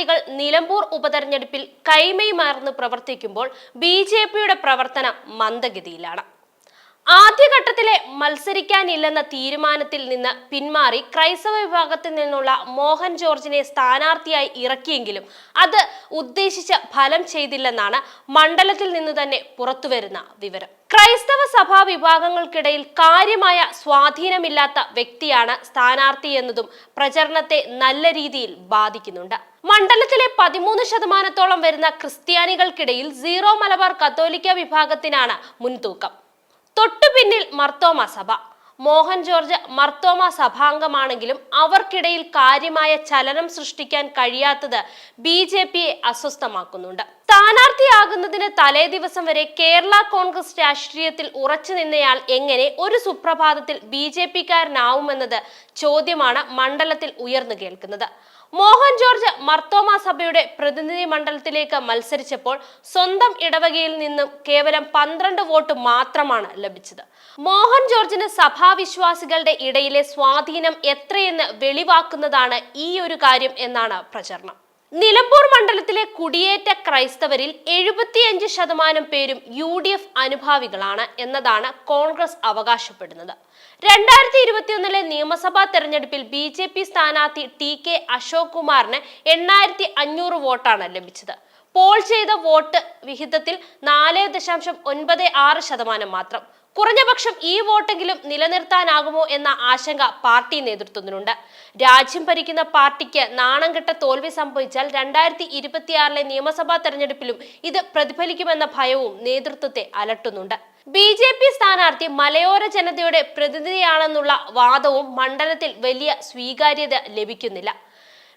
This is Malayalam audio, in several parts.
സ്ഥാനാർത്ഥികൾ നിലമ്പൂർ ഉപതെരഞ്ഞെടുപ്പിൽ കൈമൈമാർന്ന് പ്രവർത്തിക്കുമ്പോൾ ബി ജെ പിയുടെ പ്രവർത്തനം മന്ദഗതിയിലാണ്. ആദ്യഘട്ടത്തിലെ മത്സരിക്കാനില്ലെന്ന തീരുമാനത്തിൽ നിന്ന് പിന്മാറി ക്രൈസ്തവ വിഭാഗത്തിൽ നിന്നുള്ള മോഹൻ ജോർജിനെ സ്ഥാനാർത്ഥിയായി ഇറക്കിയെങ്കിലും അത് ഉദ്ദേശിച്ച ഫലം ചെയ്തില്ലെന്നാണ് മണ്ഡലത്തിൽ നിന്ന് തന്നെ പുറത്തുവരുന്ന വിവരം. ക്രൈസ്തവ സഭാ വിഭാഗങ്ങൾക്കിടയിൽ കാര്യമായ സ്വാധീനമില്ലാത്ത വ്യക്തിയാണ് സ്ഥാനാർത്ഥി എന്നതും പ്രചരണത്തെ നല്ല രീതിയിൽ ബാധിക്കുന്നുണ്ട്. മണ്ഡലത്തിലെ പതിമൂന്ന് ശതമാനത്തോളം വരുന്ന ക്രിസ്ത്യാനികൾക്കിടയിൽ സീറോ മലബാർ കത്തോലിക്ക വിഭാഗത്തിനാണ് മുൻതൂക്കം. തൊട്ടു പിന്നിൽ മർത്തോമ സഭ. മോഹൻ ജോർജ് മർത്തോമ സഭാംഗമാണെങ്കിലും അവർക്കിടയിൽ കാര്യമായ ചലനം സൃഷ്ടിക്കാൻ കഴിയാത്തത് ബി ജെ പിയെ അസ്വസ്ഥമാക്കുന്നുണ്ട്. സ്ഥാനാർത്ഥിയാകുന്നതിന് തലേ ദിവസം വരെ കേരള കോൺഗ്രസ് രാഷ്ട്രീയത്തിൽ ഉറച്ചു നിന്നയാൾ എങ്ങനെ ഒരു സുപ്രഭാതത്തിൽ ബി ജെ പിക്കാരനാവുമെന്നത് ചോദ്യമാണ് മണ്ഡലത്തിൽ ഉയർന്നു കേൾക്കുന്നത്. മോഹൻ ജോർജ് മർത്തോമ സഭയുടെ പ്രതിനിധി മണ്ഡലത്തിലേക്ക് മത്സരിച്ചപ്പോൾ സ്വന്തം ഇടവകയിൽ നിന്നും കേവലം പന്ത്രണ്ട് വോട്ട് മാത്രമാണ് ലഭിച്ചത്. മോഹൻ ജോർജിന് സഭാവിശ്വാസികളുടെ ഇടയിലെ സ്വാധീനം എത്രയെന്ന് വെളിവാക്കുന്നതാണ് ഈ ഒരു കാര്യം എന്നാണ് പ്രചരണം. നിലമ്പൂർ മണ്ഡലത്തിലെ കുടിയേറ്റ ക്രൈസ്തവരിൽ എഴുപത്തിയഞ്ച് ശതമാനം പേരും യു ഡി എഫ് അനുഭാവികളാണ് എന്നതാണ് കോൺഗ്രസ് അവകാശപ്പെടുന്നത്. രണ്ടായിരത്തി ഇരുപത്തിയൊന്നിലെ നിയമസഭാ തെരഞ്ഞെടുപ്പിൽ ബി ജെ പി സ്ഥാനാർത്ഥി ടി കെ അശോക് കുമാറിന് എണ്ണായിരത്തി അഞ്ഞൂറ് വോട്ടാണ് ലഭിച്ചത്. പോൾ ചെയ്ത വോട്ട് വിഹിതത്തിൽ നാല് ദശാംശം ഒൻപത് ആറ് ശതമാനം മാത്രം. കുറഞ്ഞപക്ഷം ഈ വോട്ടെങ്കിലും നിലനിർത്താനാകുമോ എന്ന ആശങ്ക പാർട്ടി നേതൃത്വത്തിനുണ്ട്. രാജ്യം ഭരിക്കുന്ന പാർട്ടിക്ക് നാണം കെട്ട തോൽവി സംഭവിച്ചാൽ രണ്ടായിരത്തി ഇരുപത്തിയാറിലെ നിയമസഭാ തെരഞ്ഞെടുപ്പിലും ഇത് പ്രതിഫലിക്കുമെന്ന ഭയവും നേതൃത്വത്തെ അലട്ടുന്നുണ്ട്. ബി ജെ പി സ്ഥാനാർത്ഥി മലയോര ജനതയുടെ പ്രതിനിധിയാണെന്നുള്ള വാദവും മണ്ഡലത്തിൽ വലിയ സ്വീകാര്യത ലഭിക്കുന്നില്ല.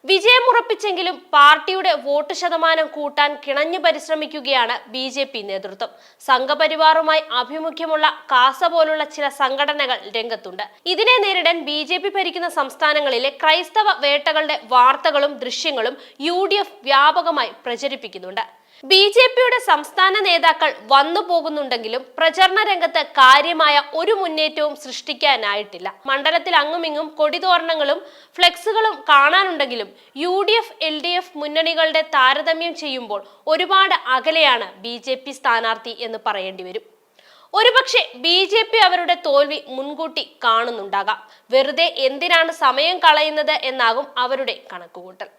വിജയമുറപ്പിച്ചെങ്കിലും പാർട്ടിയുടെ വോട്ട് ശതമാനം കൂട്ടാൻ കിണഞ്ഞു പരിശ്രമിക്കുകയാണ് ബി ജെ പി നേതൃത്വം. സംഘപരിവാറുമായി ആഭിമുഖ്യമുള്ള കാസ പോലുള്ള ചില സംഘടനകൾ രംഗത്തുണ്ട്. ഇതിനെ നേരിടാൻ ബി ജെ പി ഭരിക്കുന്ന സംസ്ഥാനങ്ങളിലെ ക്രൈസ്തവ വേട്ടകളുടെ വാർത്തകളും ദൃശ്യങ്ങളും യു വ്യാപകമായി പ്രചരിപ്പിക്കുന്നുണ്ട്. ബി ജെ പിയുടെ സംസ്ഥാന നേതാക്കൾ വന്നു പോകുന്നുണ്ടെങ്കിലും പ്രചരണ രംഗത്ത് കാര്യമായ ഒരു മുന്നേറ്റവും സൃഷ്ടിക്കാനായിട്ടില്ല. മണ്ഡലത്തിൽ അങ്ങുമിങ്ങും കൊടിതോരണങ്ങളും ഫ്ലെക്സുകളും കാണാനുണ്ടെങ്കിലും U D F L D F മുന്നണികളുടെ താരതമ്യം ചെയ്യുമ്പോൾ ഒരുപാട് അകലെയാണ് ബി ജെ പി സ്ഥാനാർത്ഥി എന്ന് പറയേണ്ടി വരും. ഒരുപക്ഷെ ബി ജെ പി അവരുടെ തോൽവി മുൻകൂട്ടി കാണുന്നുണ്ടാകാം. വെറുതെ എന്തിനാണ് സമയം കളയുന്നത് എന്നാകും അവരുടെ കണക്കുകൂട്ടൽ.